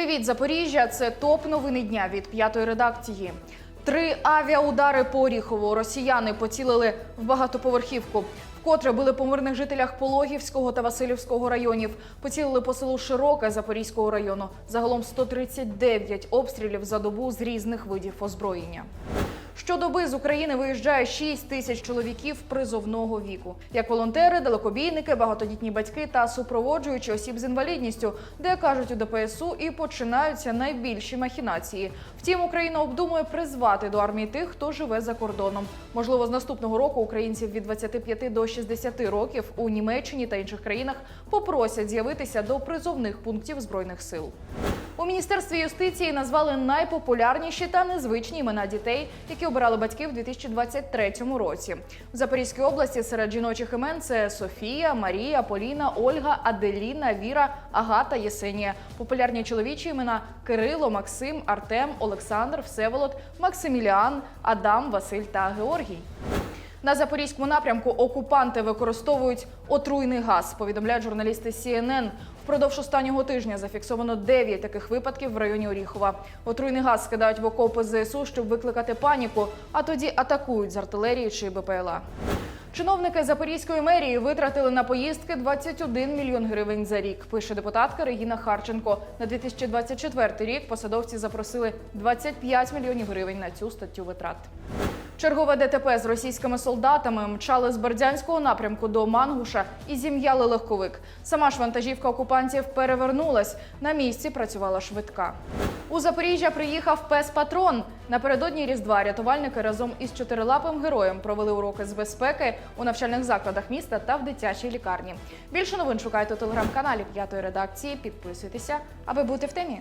Привіт, Запоріжжя! Це топ новини дня від п'ятої редакції. Три авіаудари по Оріхову. Росіяни поцілили в багатоповерхівку. Вкотре били по мирних жителях Пологівського та Васильівського районів. Поцілили по селу Широке Запорізького району. Загалом 139 обстрілів за добу з різних видів озброєння. Щодоби з України виїжджає 6 тисяч чоловіків призовного віку, як волонтери, далекобійники, багатодітні батьки та супроводжуючі осіб з інвалідністю, де кажуть у ДПСУ і починаються найбільші махінації. Втім, Україна обдумує призвати до армії тих, хто живе за кордоном. Можливо, з наступного року українців від 25 до 60 років у Німеччині та інших країнах попросять з'явитися до призовних пунктів збройних сил. У міністерстві юстиції назвали найпопулярніші та незвичні імена дітей, які обирали батьки в 2023 році. В Запорізькій області серед жіночих імен це Софія, Марія, Поліна, Ольга, Аделіна, Віра, Агата, Єсенія. Популярні чоловічі імена Кирило, Максим, Артем, Олександр, Всеволод, Максиміліан, Адам, Василь та Георгій. На запорізькому напрямку окупанти використовують отруйний газ. Повідомляють журналісти CNN. Впродовж останнього тижня зафіксовано 9 таких випадків в районі Оріхова. Отруйний газ скидають в окопи ЗСУ, щоб викликати паніку, а тоді атакують з артилерії чи БПЛА. Чиновники Запорізької мерії витратили на поїздки 21 мільйон гривень за рік. Пише депутатка Регіна Харченко. На 2024 рік посадовці запросили 25 мільйонів гривень на цю статтю витрат. Чергове ДТП з російськими солдатами мчали з Бердянського напрямку до Мангуша і зім'яли легковик. Сама ж вантажівка окупантів перевернулась. На місці працювала швидка. У Запоріжжя приїхав пес Патрон. Напередодні Різдва рятувальники разом із чотирилапим героєм провели уроки з безпеки у навчальних закладах міста та в дитячій лікарні. Більше новин шукайте у телеграм-каналі п'ятої редакції. Підписуйтеся, аби бути в темі.